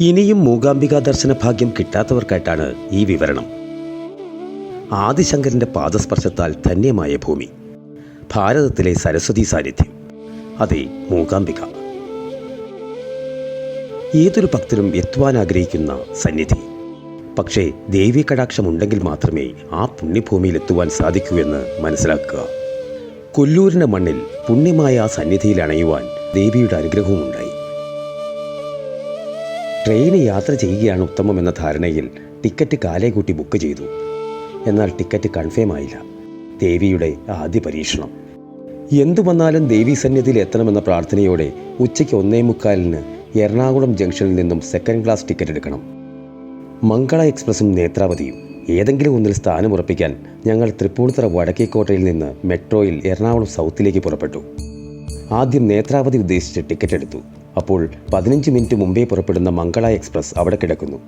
ഇനിയും മൂകാംബിക ദർശന ഭാഗ്യം കിട്ടാത്തവർക്കായിട്ടാണ് ഈ വിവരണം. ആദിശങ്കരന്റെ പാദസ്പർശത്താൽ ധന്യമായ ഭൂമി. ഭാരതത്തിലെ സരസ്വതി സാന്നിധ്യം. അതെ മൂകാംബിക. ഏതൊരു ഭക്തരും എത്തുവാൻ ആഗ്രഹിക്കുന്ന സന്നിധി. പക്ഷേ ദേവീ കടാക്ഷമുണ്ടെങ്കിൽ മാത്രമേ ആ പുണ്യഭൂമിയിൽ എത്തുവാൻ സാധിക്കൂ എന്ന് മനസ്സിലാക്കുക. കൊല്ലൂരിന്റെ മണ്ണിൽ പുണ്യമായ ആ സന്നിധിയിൽ അണയുവാൻ ദേവിയുടെ അനുഗ്രഹവുമുണ്ടായി. ട്രെയിന് യാത്ര ചെയ്യുകയാണ് ഉത്തമം എന്ന ധാരണയിൽ ടിക്കറ്റ് കാലേ കൂട്ടി ബുക്ക് ചെയ്തു. എന്നാൽ ടിക്കറ്റ് കൺഫേം ആയില്ല. ദേവിയുടെ ആദ്യ പരീക്ഷണം. എന്തു വന്നാലും ദേവി സന്നിധിയിൽ എത്തണമെന്ന പ്രാർത്ഥനയോടെ ഉച്ചയ്ക്ക് ഒന്നേ മുക്കാലിന് എറണാകുളം ജംഗ്ഷനിൽ നിന്നും സെക്കൻഡ് ക്ലാസ് ടിക്കറ്റ് എടുക്കണം. മംഗള എക്സ്പ്രസും നേത്രാവതിയും ഏതെങ്കിലും ഒന്നിൽ സ്ഥാനം ഉറപ്പിക്കാൻ ഞങ്ങൾ തൃപ്പൂണിത്തറ വടക്കേക്കോട്ടയിൽ നിന്ന് മെട്രോയിൽ എറണാകുളം സൗത്തിലേക്ക് പുറപ്പെട്ടു. ആദ്യം നേത്രാവതി ഉദ്ദേശിച്ച് ടിക്കറ്റ് എടുത്തു. അപ്പോൾ പതിനഞ്ച് മിനിറ്റ് മുമ്പേ പുറപ്പെടുന്ന മംഗള എക്സ്പ്രസ് അവിടെ കിടക്കുന്നു.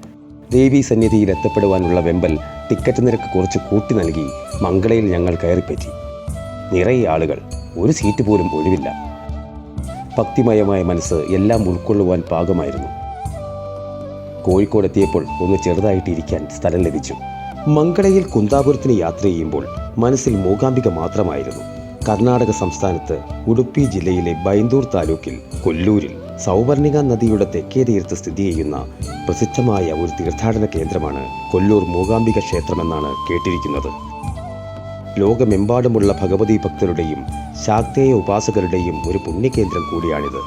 ദേവി സന്നിധിയിൽ എത്തപ്പെടുവാനുള്ള വെമ്പൽ ടിക്കറ്റ് നിരക്ക് കുറച്ച് കൂട്ടി നൽകി മംഗളയിൽ ഞങ്ങൾ കയറിപ്പറ്റി. നിറയെ ആളുകൾ ഒരു സീറ്റ് പോലും ഒഴിവില്ല. ഭക്തിമയമായ മനസ്സ് എല്ലാം ഉൾക്കൊള്ളുവാൻ പാകമായിരുന്നു. കോഴിക്കോട് എത്തിയപ്പോൾ ഒന്ന് ചെറുതായിട്ട് ഇരിക്കാൻ സ്ഥലം ലഭിച്ചു. മംഗളയിൽ കുന്താപുരത്തിന് യാത്ര ചെയ്യുമ്പോൾ മനസ്സിൽ മൂകാംബിക മാത്രമായിരുന്നു. കർണാടക സംസ്ഥാനത്ത് ഉടുപ്പി ജില്ലയിലെ ബൈന്ദൂർ താലൂക്കിൽ കൊല്ലൂരിൽ സൗവർണിക നദിയുടെ തെക്കേ തീരത്ത് സ്ഥിതി ചെയ്യുന്ന പ്രസിദ്ധമായ ഒരു തീർത്ഥാടന കേന്ദ്രമാണ് കൊല്ലൂർ മൂകാംബിക ക്ഷേത്രമെന്നാണ് കേട്ടിരിക്കുന്നത്. ലോകമെമ്പാടുമുള്ള ഭഗവതി ഭക്തരുടെയും ശാക്തേയ ഉപാസകരുടെയും ഒരു പുണ്യകേന്ദ്രം കൂടിയാണിത്.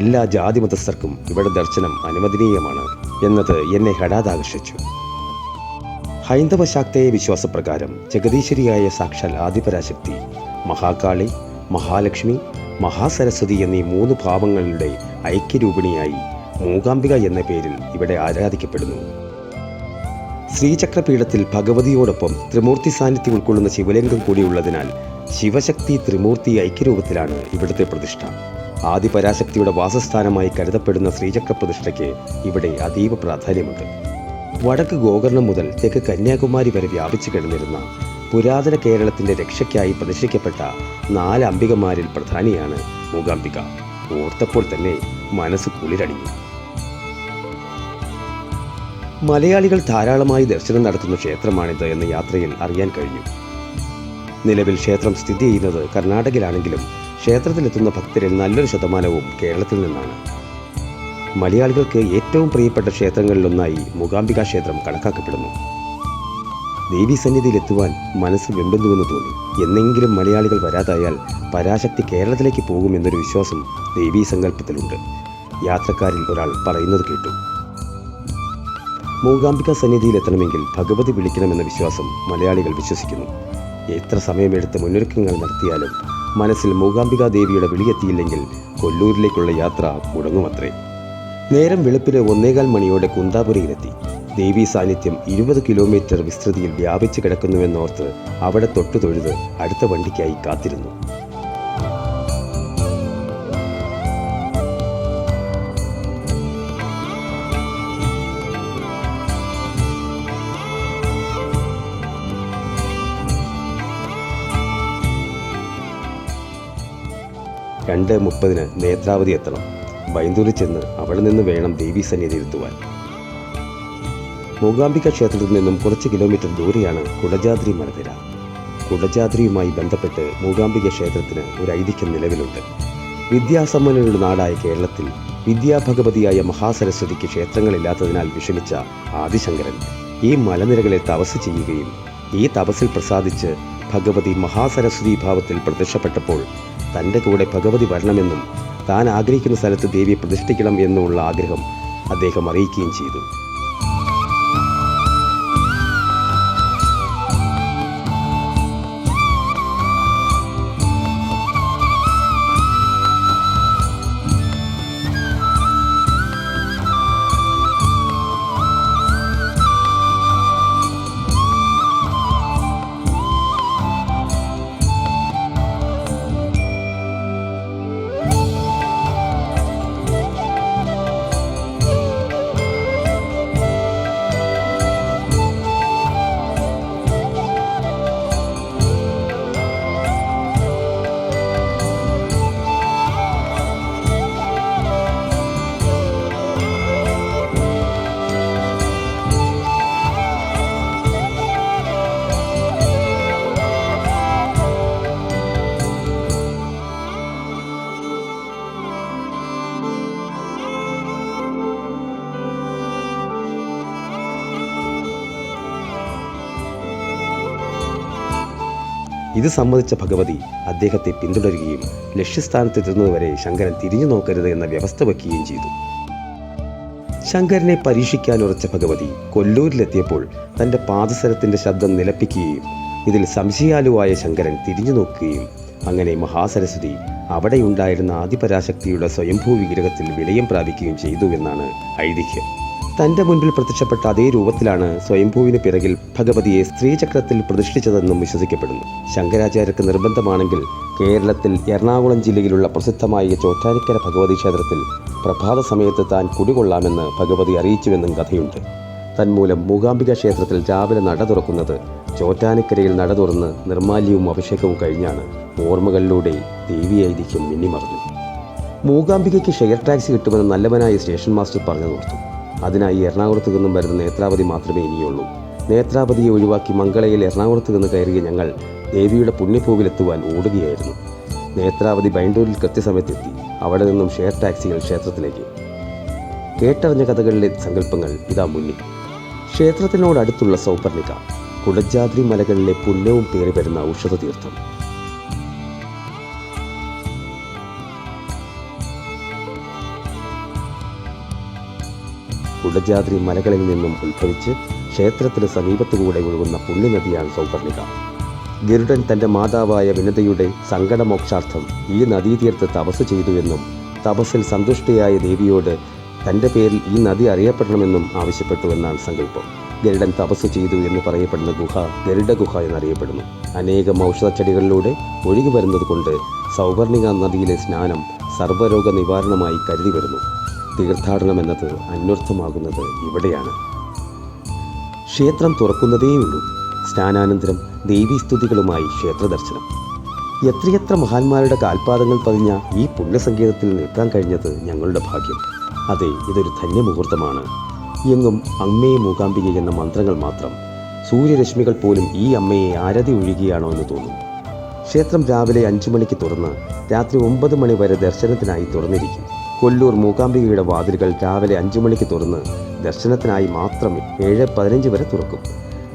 എല്ലാ ജാതി മതസ്ഥർക്കും ഇവിടെ ദർശനം അനുവദനീയമാണ് എന്നത് എന്നെ ഹഠാതാകർഷിച്ചു. ഹൈന്ദവ ശാക്തേയ വിശ്വാസപ്രകാരം ജഗദീശ്വരിയായ സാക്ഷാൽ ആദിപരാശക്തി മഹാകാളി മഹാലക്ഷ്മി മഹാസരസ്വതി എന്നീ മൂന്ന് ഭാവങ്ങളുടെ ഐക്യരൂപിണിയായി മൂകാംബിക എന്ന പേരിൽ ഇവിടെ ആരാധിക്കപ്പെടുന്നു. ശ്രീചക്രപീഠത്തിൽ ഭഗവതിയോടൊപ്പം ത്രിമൂർത്തി സാന്നിധ്യം ഉൾക്കൊള്ളുന്ന ശിവലിംഗം കൂടിയുള്ളതിനാൽ ശിവശക്തി ത്രിമൂർത്തി ഐക്യരൂപത്തിലാണ് ഇവിടുത്തെ പ്രതിഷ്ഠ. ആദിപരാശക്തിയുടെ വാസസ്ഥാനമായി കരുതപ്പെടുന്ന ശ്രീചക്ര പ്രതിഷ്ഠയ്ക്ക് ഇവിടെ അതീവ പ്രാധാന്യമുണ്ട്. വടക്ക് ഗോകർണം മുതൽ തെക്ക് കന്യാകുമാരി വരെ വ്യാപിച്ചു കിടന്നിരുന്ന പുരാതന കേരളത്തിന്റെ രക്ഷയ്ക്കായി പ്രതിഷ്ഠിക്കപ്പെട്ട നാല് അംബികമാരിൽ പ്രധാനിയാണ് മൂകാംബിക. ഓർത്തപ്പോൾ തന്നെ മനസ്സ് കുളിരടിഞ്ഞു. മലയാളികൾ ധാരാളമായി ദർശനം നടത്തുന്ന ക്ഷേത്രമാണിത് എന്ന യാത്രയിൽ അറിയാൻ കഴിഞ്ഞു. നിലവിൽ ക്ഷേത്രം സ്ഥിതി ചെയ്യുന്നത് കർണാടകയിലാണെങ്കിലും ക്ഷേത്രത്തിലെത്തുന്ന ഭക്തരിൽ നല്ലൊരു ശതമാനവും കേരളത്തിൽ നിന്നാണ്. മലയാളികൾക്ക് ഏറ്റവും പ്രിയപ്പെട്ട ക്ഷേത്രങ്ങളിലൊന്നായി മൂകാംബിക ക്ഷേത്രം കണക്കാക്കപ്പെടുന്നു. ദേവീ എത്തുവാൻ മനസ്സ് വെമ്പുന്നുവെന്ന് തോന്നി. എന്നെങ്കിലും മലയാളികൾ വരാതായാൽ പരാശക്തി കേരളത്തിലേക്ക് പോകുമെന്നൊരു വിശ്വാസം ദേവീ സങ്കല്പത്തിലുണ്ട്. യാത്രക്കാരിൽ ഒരാൾ പറയുന്നത് കേട്ടു. മൂകാംബിക സന്നിധിയിലെത്തണമെങ്കിൽ ഭഗവതി വിളിക്കണമെന്ന വിശ്വാസം മലയാളികൾ വിശ്വസിക്കുന്നു. എത്ര സമയമെടുത്ത് മുന്നൊരുക്കങ്ങൾ നടത്തിയാലും മനസ്സിൽ മൂകാംബിക ദേവിയുടെ വിളിയെത്തിയില്ലെങ്കിൽ കൊല്ലൂരിലേക്കുള്ള യാത്ര മുടങ്ങുമത്രേ. നേരം വെളുപ്പിന് ഒന്നേകാൽ മണിയോടെ കുന്താപുരയിലെത്തി. ദേവീ സാന്നിധ്യം ഇരുപത് കിലോമീറ്റർ വിസ്തൃതിയിൽ വ്യാപിച്ചു കിടക്കുന്നുവെന്നോർത്ത് അവിടെ തൊട്ടു തൊഴുത് അടുത്ത വണ്ടിക്കായി കാത്തിരുന്നു. രണ്ട് മുപ്പതിന് നേത്രാവതി എത്തണം. ബൈന്ദൂരിൽ ചെന്ന് അവിടെ നിന്ന് വേണം ദേവീ സന്നിധി എത്തുവാൻ മൂകാംബിക ക്ഷേത്രത്തിൽ നിന്നും കുറച്ച് കിലോമീറ്റർ ദൂരെയാണ് കുടജാദ്രി മലനിര. കുടജാദ്രിയുമായി ബന്ധപ്പെട്ട് മൂകാംബിക ക്ഷേത്രത്തിന് ഒരു ഐതിഹ്യം നിലവിലുണ്ട്. വിദ്യാസമ്പന്നരുടെ നാടായ കേരളത്തിൽ വിദ്യാഭഗവതിയായ മഹാസരസ്വതിക്ക് ക്ഷേത്രങ്ങളില്ലാത്തതിനാൽ വിഷമിച്ച ആദിശങ്കരൻ ഈ മലനിരകളെ തപസ് ചെയ്യുകയും ഈ തപസ്സിൽ പ്രസാദിച്ച് ഭഗവതി മഹാസരസ്വതി ഭാവത്തിൽ പ്രത്യക്ഷപ്പെട്ടപ്പോൾ തന്റെ കൂടെ ഭഗവതി വരണമെന്നും താൻ ആഗ്രഹിക്കുന്ന സ്ഥലത്ത് ദേവിയെ പ്രതിഷ്ഠിക്കണം എന്നുമുള്ള ആഗ്രഹം അദ്ദേഹം അറിയിക്കുകയും ചെയ്തു. ഇത് സമ്മതിച്ച ഭഗവതി അദ്ദേഹത്തെ പിന്തുടരുകയും ലക്ഷ്യസ്ഥാനത്തെത്തുന്നതുവരെ ശങ്കരൻ തിരിഞ്ഞു നോക്കരുത് എന്ന വ്യവസ്ഥ വയ്ക്കുകയും ചെയ്തു. ശങ്കരനെ പരീക്ഷിക്കാൻ ഉറച്ച ഭഗവതി കൊല്ലൂരിലെത്തിയപ്പോൾ തന്റെ പാദസരത്തിന്റെ ശബ്ദം നിലപ്പിക്കുകയും ഇതിൽ സംശയാലുവായ ശങ്കരൻ തിരിഞ്ഞു നോക്കുകയും അങ്ങനെ മഹാസരസ്വതി അവിടെയുണ്ടായിരുന്ന ആദിപരാശക്തിയുടെ സ്വയംഭൂ വിഗ്രഹത്തിൽ വിലയം പ്രാപിക്കുകയും ചെയ്തു എന്നാണ് ഐതിഹ്യം. തന്റെ മുൻപിൽ പ്രത്യക്ഷപ്പെട്ട അതേ രൂപത്തിലാണ് സ്വയംഭൂവിന് പിറകിൽ ഭഗവതിയെ സ്ത്രീചക്രത്തിൽ പ്രതിഷ്ഠിച്ചതെന്നും വിശ്വസിക്കപ്പെടുന്നു. ശങ്കരാചാര്യർക്ക് നിർബന്ധമാണെങ്കിൽ കേരളത്തിൽ എറണാകുളം ജില്ലയിലുള്ള പ്രസിദ്ധമായ ചോറ്റാനിക്കര ഭഗവതി ക്ഷേത്രത്തിൽ പ്രഭാത സമയത്ത് താൻ കുടികൊള്ളാമെന്ന് ഭഗവതി അറിയിച്ചുവെന്നും കഥയുണ്ട്. തന്മൂലം മൂകാംബിക ക്ഷേത്രത്തിൽ രാവിലെ നട തുറക്കുന്നത് ചോറ്റാനിക്കരയിൽ നട തുറന്ന് നിർമാല്യവും അഭിഷേകവും കഴിഞ്ഞാണ് ഓർമ്മകളിലൂടെ ദേവിയായിരിക്കും മിന്നിമറഞ്ഞു മൂകാംബികയ്ക്ക് ഷെയർ ടാക്സി കിട്ടുമെന്ന് നല്ലവനായ സ്റ്റേഷൻ മാസ്റ്റർ പറഞ്ഞു കൊടുത്തു. അതിനായി എറണാകുളത്ത് നിന്നും വരുന്ന നേത്രാവതി മാത്രമേ ഇനിയുള്ളൂ. നേത്രാവതിയെ ഒഴിവാക്കി മംഗളയിൽ എറണാകുളത്ത് നിന്ന് കയറിയ ഞങ്ങൾ ദേവിയുടെ പുണ്യഭൂവിലെത്തുവാൻ ഓടുകയായിരുന്നു. നേത്രാവതി ബൈണ്ടൂരിൽ കൃത്യസമയത്തെത്തി. അവിടെ നിന്നും ഷെയർ ടാക്സികൾ ക്ഷേത്രത്തിലേക്ക്. കേട്ടറിഞ്ഞ കഥകളിലെ സങ്കല്പങ്ങൾ ഇതാ മുന്നിൽ. ക്ഷേത്രത്തിനോടടുത്തുള്ള സൗപർണിക. കുടജാദ്രി മലകളിലെ പുണ്യവും പേറി വരുന്ന ഔഷധ തീർത്ഥം കുടജാദ്രി മലകളിൽ നിന്നും ഉത്ഭവിച്ച് ക്ഷേത്രത്തിന് സമീപത്തുകൂടെ ഒഴുകുന്ന പുണ്യനദിയാണ് സൗപർണിക ഗരുഡൻ തന്റെ മാതാവായ വിനതയുടെ സങ്കടമോക്ഷാർത്ഥം ഈ നദീതീരത്ത് തപസ് ചെയ്തുവെന്നും തപസ്സിൽ സന്തുഷ്ടയായ ദേവിയോട് തന്റെ പേരിൽ ഈ നദി അറിയപ്പെടണമെന്നും ആവശ്യപ്പെട്ടുവെന്നാണ് സങ്കല്പം. ഗരുഡൻ തപസ് ചെയ്തു എന്ന് പറയപ്പെടുന്ന ഗുഹ ഗരുഡ ഗുഹ എന്നറിയപ്പെടുന്നു. അനേകം ഔഷധച്ചെടികളിലൂടെ ഒഴുകി വരുന്നത് കൊണ്ട് സൗവർണിക നദിയിലെ സ്നാനം സർവരോഗ നിവാരണമായി കരുതി വരുന്നു. തീർത്ഥാടനം എന്നത് അന്വർത്ഥമാകുന്നത് ഇവിടെയാണ്. ക്ഷേത്രം തുറക്കുന്നതേയുള്ളൂ. സ്നാനാനന്തരം ദേവീസ്തുതികളുമായി ക്ഷേത്രദർശനം. എത്രയെത്ര മഹാന്മാരുടെ കാൽപാദങ്ങൾ പതിഞ്ഞ ഈ പുണ്യസങ്കേതത്തിൽ നിൽക്കാൻ കഴിഞ്ഞത് ഞങ്ങളുടെ ഭാഗ്യം. അതെ ഇതൊരു ധന്യമുഹൂർത്തമാണ്. എങ്ങും അമ്മേ മൂകാംബിക എന്ന മന്ത്രങ്ങൾ മാത്രം. സൂര്യരശ്മികൾ പോലും ഈ അമ്മയെ ആരതി ഒഴുകിയാണോ എന്ന് തോന്നും. ക്ഷേത്രം രാവിലെ അഞ്ചു മണിക്ക് തുറന്ന് രാത്രി ഒമ്പത് മണി വരെ ദർശനത്തിനായി തുറന്നിരിക്കും. കൊല്ലൂർ മൂകാംബികയുടെ വാതിലുകൾ രാവിലെ അഞ്ചു മണിക്ക് തുറന്ന് ദർശനത്തിനായി മാത്രം ഏഴ് പതിനഞ്ച് വരെ തുറക്കും.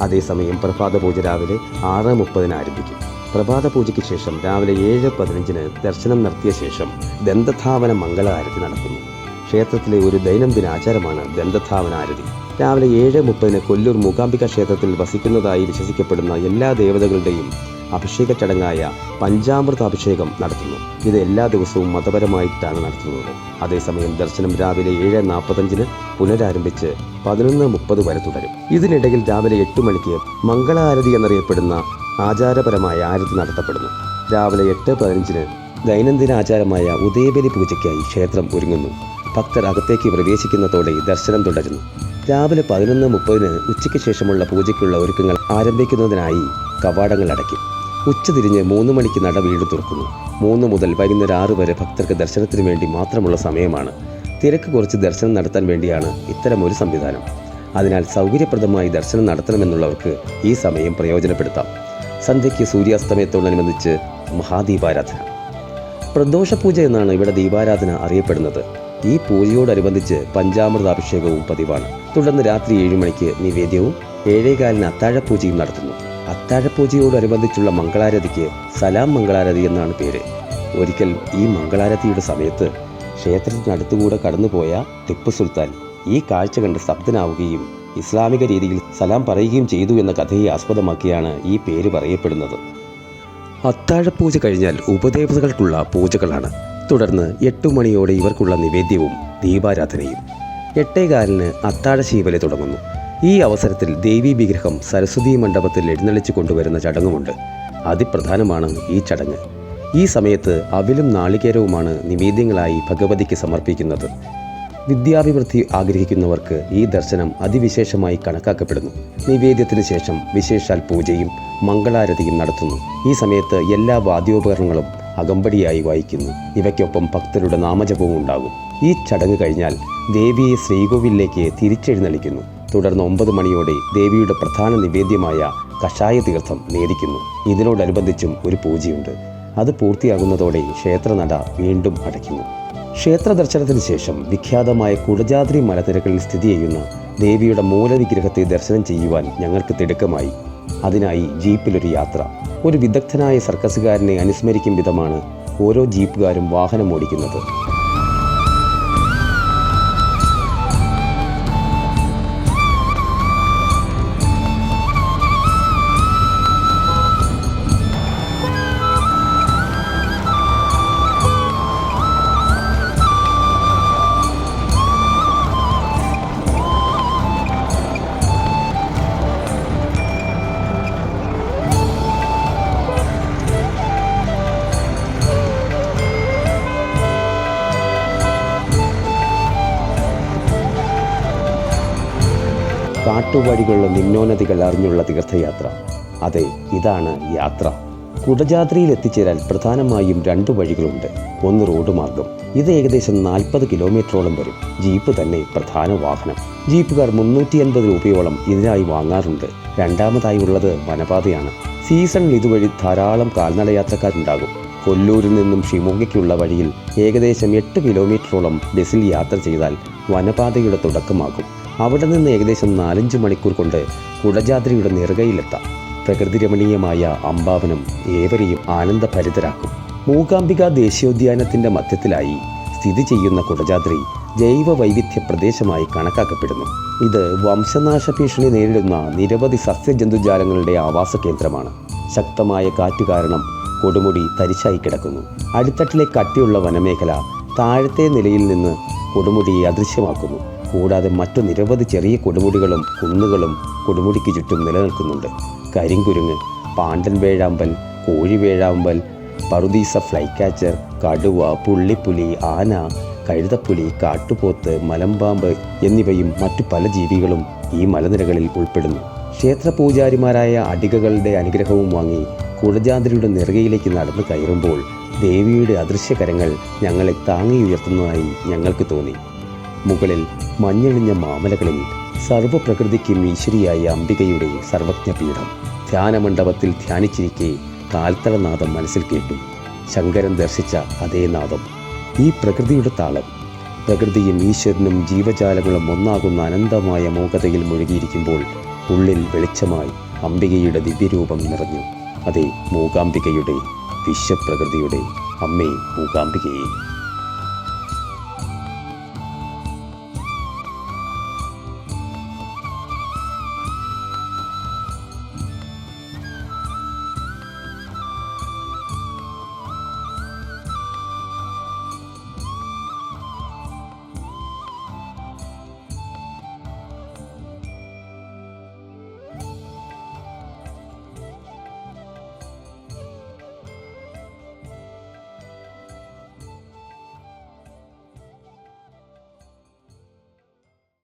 അതേസമയം പ്രഭാത പൂജ രാവിലെ ആറ് മുപ്പതിന് ആരംഭിക്കും. പ്രഭാത പൂജയ്ക്ക് ശേഷം രാവിലെ ഏഴ് പതിനഞ്ചിന് ദർശനം നടത്തിയ ശേഷം ദന്തധാവന മംഗളാരതി നടക്കുന്നു. ക്ഷേത്രത്തിലെ ഒരു ദൈനംദിന ആചാരമാണ് ദന്തധാവന ആരതി രാവിലെ ഏഴ് മുപ്പതിന് കൊല്ലൂർ മൂകാംബിക ക്ഷേത്രത്തിൽ വസിക്കുന്നതായി വിശ്വസിക്കപ്പെടുന്ന എല്ലാ ദേവതകളുടെയും അഭിഷേക ചടങ്ങായ പഞ്ചാമൃത അഭിഷേകം നടത്തുന്നു. ഇത് എല്ലാ ദിവസവും മതപരമായിട്ടാണ് നടത്തുന്നത്. അതേസമയം ദർശനം രാവിലെ ഏഴ് നാൽപ്പത്തഞ്ചിന് പുനരാരംഭിച്ച് പതിനൊന്ന് മുപ്പത് വരെ തുടരും. ഇതിനിടയിൽ രാവിലെ എട്ട് മണിക്ക് മംഗളാരതി എന്നറിയപ്പെടുന്ന ആചാരപരമായ ആരതി നടത്തപ്പെടുന്നു. രാവിലെ എട്ട് പതിനഞ്ചിന് ദൈനംദിന ആചാരമായ ഉദയബലി പൂജയ്ക്കായി ക്ഷേത്രം ഒരുങ്ങുന്നു. ഭക്തർ അകത്തേക്ക് പ്രവേശിക്കുന്നതോടെ ദർശനം തുടരുന്നു. രാവിലെ പതിനൊന്ന് മുപ്പതിന് ഉച്ചയ്ക്ക് ശേഷമുള്ള പൂജയ്ക്കുള്ള ഒരുക്കങ്ങൾ ആരംഭിക്കുന്നതിനായി കവാടങ്ങൾ അടയ്ക്കും. ഉച്ചതിരിഞ്ഞ് മൂന്ന് മണിക്ക് നട വീട് തുറക്കുന്നു. മൂന്ന് മുതൽ വൈകുന്നേരം ആറ് വരെ ഭക്തർക്ക് ദർശനത്തിന് വേണ്ടി മാത്രമുള്ള സമയമാണ്. തിരക്ക് കുറച്ച് ദർശനം നടത്താൻ വേണ്ടിയാണ് ഇത്തരമൊരു സംവിധാനം. അതിനാൽ സൗകര്യപ്രദമായി ദർശനം നടത്തണമെന്നുള്ളവർക്ക് ഈ സമയം പ്രയോജനപ്പെടുത്താം. സന്ധ്യയ്ക്ക് സൂര്യാസ്തമയത്തോടനുബന്ധിച്ച് മഹാദീപാരാധന. പ്രദോഷ പൂജ എന്നാണ് ഇവിടെ ദീപാരാധന അറിയപ്പെടുന്നത്. ഈ പൂജയോടനുബന്ധിച്ച് പഞ്ചാമൃത അഭിഷേകവും പതിവാണ്. തുടർന്ന് രാത്രി ഏഴുമണിക്ക് നിവേദ്യവും ഏഴേകാലിന് അത്താഴപൂജയും നടത്തുന്നു. അത്താഴപൂജയോടനുബന്ധിച്ചുള്ള മംഗളാരതിക്ക് സലാം മംഗളാരതി എന്നാണ് പേര്. ഒരിക്കൽ ഈ മംഗളാരതിയുടെ സമയത്ത് ക്ഷേത്രത്തിനടുത്തുകൂടെ കടന്നുപോയ ടിപ്പു സുൽത്താൻ ഈ കാഴ്ച കണ്ട് സ്തബ്ധനാവുകയും ഇസ്ലാമിക രീതിയിൽ സലാം പറയുകയും ചെയ്തു എന്ന കഥയെ ആസ്പദമാക്കിയാണ് ഈ പേര് പറയപ്പെടുന്നത്. അത്താഴപൂജ കഴിഞ്ഞാൽ ഉപദേവതകൾക്കുള്ള പൂജകളാണ്. തുടർന്ന് എട്ടു മണിയോടെ ഇവർക്കുള്ള നിവേദ്യവും ദീപാരാധനയും. എട്ടേകാലിന് അത്താഴ ശീവല തുടങ്ങുന്നു. ഈ അവസരത്തിൽ ദേവീ വിഗ്രഹം സരസ്വതി മണ്ഡപത്തിൽ എഴുന്നള്ളിച്ചു കൊണ്ടുവരുന്ന ചടങ്ങുമുണ്ട്. അതിപ്രധാനമാണ് ഈ ചടങ്ങ്. ഈ സമയത്ത് അവിലും നാളികേരവുമാണ് നിവേദ്യങ്ങളായി ഭഗവതിക്ക് സമർപ്പിക്കുന്നത്. വിദ്യാഭിവൃദ്ധി ആഗ്രഹിക്കുന്നവർക്ക് ഈ ദർശനം അതിവിശേഷമായി കണക്കാക്കപ്പെടുന്നു. നിവേദ്യത്തിന് ശേഷം വിശേഷാൽ പൂജയും മംഗളാരതിയും നടത്തുന്നു. ഈ സമയത്ത് എല്ലാ വാദ്യോപകരണങ്ങളും അകമ്പടിയായി വായിക്കുന്നു. ഇവയ്ക്കൊപ്പം ഭക്തരുടെ നാമജപവും ഉണ്ടാകും. ഈ ചടങ്ങ് കഴിഞ്ഞാൽ ദേവിയെ ശ്രീകോവിലേക്ക് തിരിച്ചെഴുന്നള്ളിക്കുന്നു. തുടർന്ന് ഒമ്പത് മണിയോടെ ദേവിയുടെ പ്രധാന നിവേദ്യമായ കഷായ തീർത്ഥം നേരിക്കുന്നു. ഇതിനോടനുബന്ധിച്ചും ഒരു പൂജയുണ്ട്. അത് പൂർത്തിയാകുന്നതോടെ ക്ഷേത്രനട വീണ്ടും അടയ്ക്കുന്നു. ക്ഷേത്ര ദർശനത്തിന് ശേഷം വിഖ്യാതമായ കുടജാദ്രി മലനിരകളിൽ സ്ഥിതി ചെയ്യുന്ന ദേവിയുടെ മൂലവിഗ്രഹത്തെ ദർശനം ചെയ്യുവാൻ ഞങ്ങൾക്ക് തിടുക്കമായി. അതിനായി ജീപ്പിലൊരു യാത്ര. ഒരു വിദഗ്ധനായ സർക്കസുകാരനെ അനുസ്മരിക്കും വിധമാണ് ഓരോ ജീപ്പുകാരും വാഹനം ഓടിക്കുന്നത്. കാട്ടുവഴികളുടെ നിമ്നോന്നതികൾ അറിഞ്ഞുള്ള തീർത്ഥയാത്ര. അതെ ഇതാണ് യാത്ര. കുടജാദ്രിയിൽ എത്തിച്ചേരാൻ പ്രധാനമായും രണ്ട് വഴികളുണ്ട്. ഒന്ന് റോഡ് മാർഗം ഇത് ഏകദേശം നാൽപ്പത് കിലോമീറ്ററോളം വരും. ജീപ്പ് തന്നെ പ്രധാന വാഹനം. ജീപ്പുകാർ മുന്നൂറ്റി അൻപത് രൂപയോളം ഇതിനായി വാങ്ങാറുണ്ട്. രണ്ടാമതായി ഉള്ളത് വനപാതയാണ്. സീസണിൽ ഇതുവഴി ധാരാളം കാൽനടയാത്രക്കാരുണ്ടാകും. കൊല്ലൂരിൽ നിന്നും ഷിമോഗയ്ക്കുള്ള വഴിയിൽ ഏകദേശം എട്ട് കിലോമീറ്ററോളം ബസ്സിൽ യാത്ര ചെയ്താൽ വനപാതയുടെ തുടക്കമാകും. അവിടെ നിന്ന് ഏകദേശം നാലഞ്ച് മണിക്കൂർ കൊണ്ട് കുടജാദ്രിയുടെ നെറുകയിലെത്താം. പ്രകൃതി രമണീയമായ അമ്പാവനം ഏവരെയും ആനന്ദഭരിതരാക്കും. മൂകാംബിക ദേശീയോദ്യാനത്തിന്റെ മധ്യത്തിലായി സ്ഥിതി ചെയ്യുന്ന കുടജാദ്രി ജൈവ വൈവിധ്യ പ്രദേശമായി കണക്കാക്കപ്പെടുന്നു. ഇത് വംശനാശ ഭീഷണി നേരിടുന്ന നിരവധി സസ്യജന്തുജാലങ്ങളുടെ ആവാസ കേന്ദ്രമാണ്. ശക്തമായ കാറ്റ് കാരണം കൊടുമുടി തരിശായി കിടക്കുന്നു. അടിത്തട്ടിലെ കട്ടിയുള്ള വനമേഖല താഴത്തെ നിലയിൽ നിന്ന് കൊടുമുടിയെ അദൃശ്യമാക്കുന്നു. കൂടാതെ മറ്റു നിരവധി ചെറിയ കൊടുമുടികളും കുന്നുകളും കൊടുമുടിക്ക് ചുറ്റും നിലനിൽക്കുന്നുണ്ട്. കരിങ്കുരുങ്ങ് പാണ്ടൻ വേഴാമ്പൽ കോഴി വേഴാമ്പൽ പറുദീസ ഫ്ലൈക്കാച്ചർ കടുവ പുള്ളിപ്പുലി ആന കഴുതപ്പുലി കാട്ടുപോത്ത് മലമ്പാമ്പ് എന്നിവയും മറ്റു പല ജീവികളും ഈ മലനിരകളിൽ ഉൾപ്പെടുന്നു. ക്ഷേത്രപൂജാരിമാരായ അടികകളുടെ അനുഗ്രഹവും വാങ്ങി കുടജാദ്രിയുടെ നെറുകയിലേക്ക് നടന്നു കയറുമ്പോൾ ദേവിയുടെ അദൃശ്യകരങ്ങൾ ഞങ്ങളെ താങ്ങി ഉയർത്തുന്നതായി ഞങ്ങൾക്ക് തോന്നി. മുകളിൽ മഞ്ഞണിഞ്ഞ മാമലകളിൽ സർവപ്രകൃതിക്കും ഈശ്വരിയായ അംബികയുടെ സർവജ്ഞപീഠം. ധ്യാനമണ്ഡപത്തിൽ ധ്യാനിച്ചിരിക്കെ കാൽത്തളനാഥം മനസ്സിൽ കേട്ടു. ശങ്കരൻ ദർശിച്ച അതേ നാദം. ഈ പ്രകൃതിയുടെ താളം. പ്രകൃതിയും ഈശ്വരനും ജീവജാലങ്ങളും ഒന്നാകുന്ന അനന്തമായ മോഹതയിൽ മുഴുകിയിരിക്കുമ്പോൾ ഉള്ളിൽ വെളിച്ചമായി അംബികയുടെ ദിവ്യരൂപം നിറഞ്ഞു. അതേ മൂകാംബികയുടെ വിശ്വപ്രകൃതിയുടെ അമ്മേ മൂകാംബികയെ.